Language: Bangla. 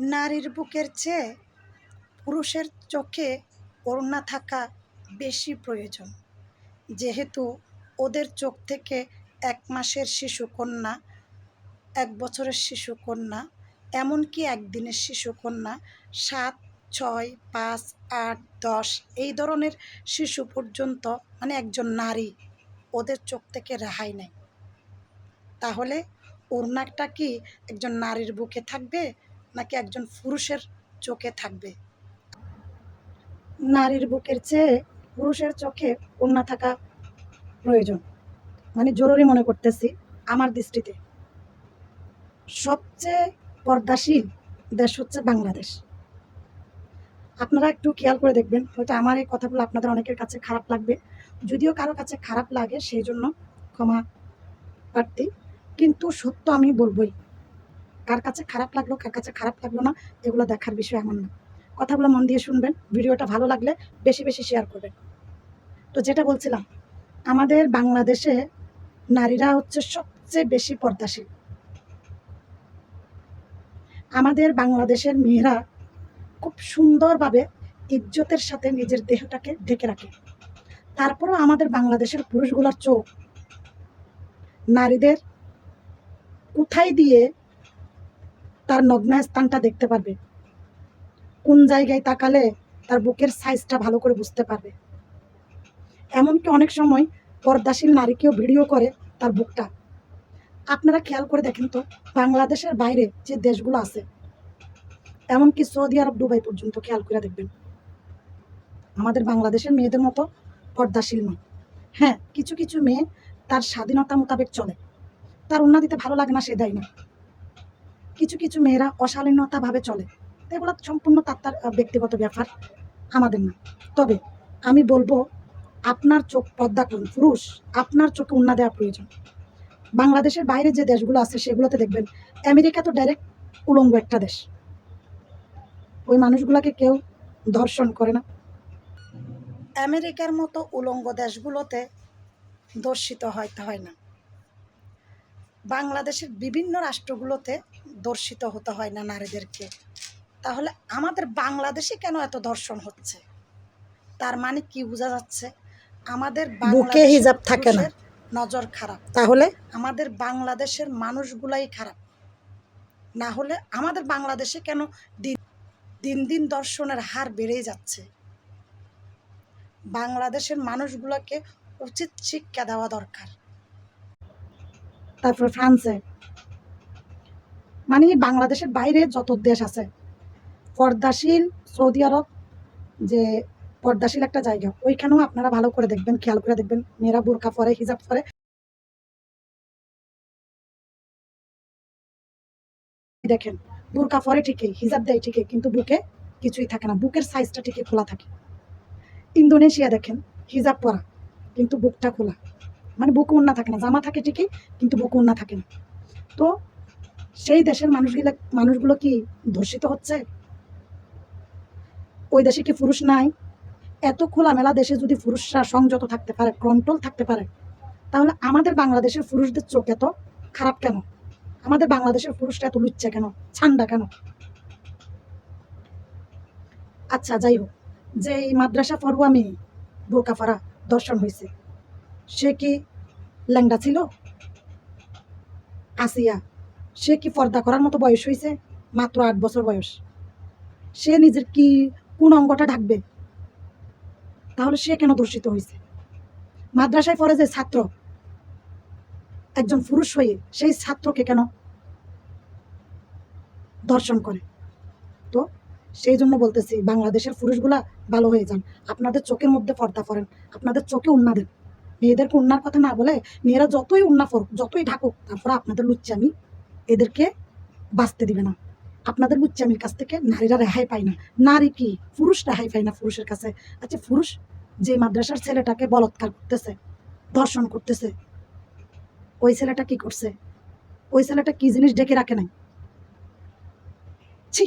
নারীর বুকের চেয়ে পুরুষের চোখে ওড়না থাকা বেশি প্রয়োজন। যেহেতু ওদের চোখ থেকে এক মাসের শিশুকন্যা এক বছরের শিশুকন্যা এমনকি একদিনের শিশুকন্যা সাত, ছয়, পাঁচ, আট, দশ এই ধরনের শিশু পর্যন্ত মানে একজন নারী ওদের চোখ থেকে রেহাই নেয়। তাহলে ওড়নাটা কি একজন নারীর বুকে থাকবে নাকি একজন পুরুষের চোখে থাকবে। নারীর বুকের চেয়ে পুরুষের চোখে ওড়না থাকা প্রয়োজন। মানে জরুরি মনে করতেছি আমার দৃষ্টিতে। সবচেয়ে পর্দাশীল দেশ হচ্ছে বাংলাদেশ। আপনারা একটু খেয়াল করে দেখবেন, হয়তো আমার এই কথাগুলো আপনাদের অনেকের কাছে খারাপ লাগবে। যদিও কারও কাছে খারাপ লাগে, সেই জন্য ক্ষমা প্রার্থী। কিন্তু সত্য আমি বলবই কার কাছে খারাপ লাগল, কার কাছে খারাপ লাগল না, এগুলো দেখার বিষয় এমন না। কথাগুলো মন দিয়ে শুনবেন, ভিডিওটা ভালো লাগলে বেশি বেশি শেয়ার করবেন। তো যেটা বলছিলাম, আমাদের বাংলাদেশে নারীরা হচ্ছে সবচেয়ে বেশি পর্দাশীল। আমাদের বাংলাদেশের মেয়েরা খুব সুন্দরভাবে ইজ্জতের সাথে নিজের দেহটাকে ঢেকে রাখে। তারপরেও আমাদের বাংলাদেশের পুরুষগুলোর চোখ নারীদের কোথায় দিয়ে তার নগ্ন স্থানটা দেখতে পারবে। কোন জায়গায় তাকালে তার বুকের সাইজটা ভালো করে বুঝতে পারবে। এমনকি অনেক সময় পর্দাশীল নারীকেও ভিডিও করে তার বুকটা। আপনারা খেয়াল করে দেখেন তো, বাংলাদেশের বাইরে যে দেশগুলো আছে, এমনকি সৌদি আরব দুবাই পর্যন্ত খেয়াল করে দেখবেন। আমাদের বাংলাদেশের মেয়েদের মতো পর্দাশীল নয়। হ্যাঁ কিছু কিছু মেয়ে তার স্বাধীনতা মোতাবেক চলে। তার উন্নতিতে ভালো লাগে না, সে দেয় না। কিছু কিছু মেয়েরা অশালীনতাভাবে চলে। এগুলো সম্পূর্ণ তার তার ব্যক্তিগত ব্যাপার, আমাদের না। তবে আমি বলব, আপনার চোখ পর্দা করুন। পুরুষ, আপনার চোখে উন্না দেওয়া প্রয়োজন। বাংলাদেশের বাইরে যে দেশগুলো আছে, সেগুলোতে দেখবেন, আমেরিকা তো ডাইরেক্ট উলঙ্গ একটা দেশ। ওই মানুষগুলোকে কেউ ধর্ষণ করে না। আমেরিকার মতো উলঙ্গ দেশগুলোতে দর্শিত হয় না। বাংলাদেশের বিভিন্ন রাষ্ট্রগুলোতে দর্শিত হতে হয় না নারীদেরকে। তাহলে আমাদের বাংলাদেশে কেন এত দর্শন হচ্ছে? তার মানে কি বোঝা যাচ্ছে? আমাদের বুকে হিজাব থাকে না। নজর খারাপ। তাহলে? আমাদের বাংলাদেশের মানুষগুলাই খারাপ। না হলে আমাদের বাংলাদেশে কেন দিন দিন দিন দর্শনের হার বেড়েই যাচ্ছে? বাংলাদেশের মানুষগুলোকে উচিত শিক্ষা দেওয়া দরকার। তারপর ফ্রান্সে? মানে বাংলাদেশের বাইরে যত দেশ আছে, পর্দাশীল সৌদি আরব, যে পর্দাশীল একটা জায়গা, ওইখানেও আপনারা ভালো করে দেখবেন, খেয়াল করে দেখবেন, মেয়েরা বোরকা পরে, হিজাব পরে। দেখেন বোরকা পরে ঠিকই, হিজাব দেয় ঠিকই, কিন্তু বুকে কিছুই থাকে না, বুকের সাইজটা ঠিকই খোলা থাকে। ইন্দোনেশিয়া দেখেন, হিজাব পরা, কিন্তু বুকটা খোলা। মানে বুক উন্না থাকে না, জামা থাকে ঠিকই, কিন্তু বুক উন্না থাকে না। তো সেই দেশের মানুষগুলো মানুষগুলো কি ধর্ষিত হচ্ছে? ওই দেশে কি পুরুষ নাই? এত খোলামেলা দেশে যদি পুরুষরা সংযত থাকতে পারে কন্ট্রোল থাকতে পারে, তাহলে আমাদের বাংলাদেশের পুরুষদের চোখ এত খারাপ কেন? আমাদের বাংলাদেশের পুরুষরা এত লুচ্চা কেন? ছান্ডা কেন? আচ্ছা যাই হোক। যে এই মাদ্রাসা পড়ুয়া মেয়ে, বোরকা পরা দর্শন হয়েছে সে কি ল্যাংডা ছিল? আসিয়া সে কি পর্দা করার মতো বয়স হয়েছে? মাত্র আট বছর বয়স। সে নিজের কি কোন অঙ্গটা ঢাকবে? তাহলে সে কেন দূষিত হয়েছে? মাদ্রাসায় পড়ে যে ছাত্র, একজন পুরুষ হয়ে সেই ছাত্রকে কেন দর্শন করে? তো সেই জন্য বলতেছি, বাংলাদেশের পুরুষগুলা ভালো হয়ে যান। আপনাদের চোখের মধ্যে পর্দা পড়েন, আপনাদের চোখে উন্না দেন। মেয়েদেরকে উন্নার কথা না বলে মেয়েরা যতই উন্না পড়ুক, যতই ঢাকুক, তারপরে আপনাদের লুচ্চামি এদেরকে বাঁচতে দিবে না। আপনাদের লুচ্চামির কাছ থেকে নারীরা রেহাই পায় না। নারী কি? পুরুষ রেহাই পায় না পুরুষের কাছে। আচ্ছা পুরুষ যে মাদ্রাসার ছেলেটাকে বলৎকার করতেছে ধর্ষণ করতেছে, ওই ছেলেটা কি করছে? ওই ছেলেটা কি জিনিস ডেকে রাখে নাই? ছি!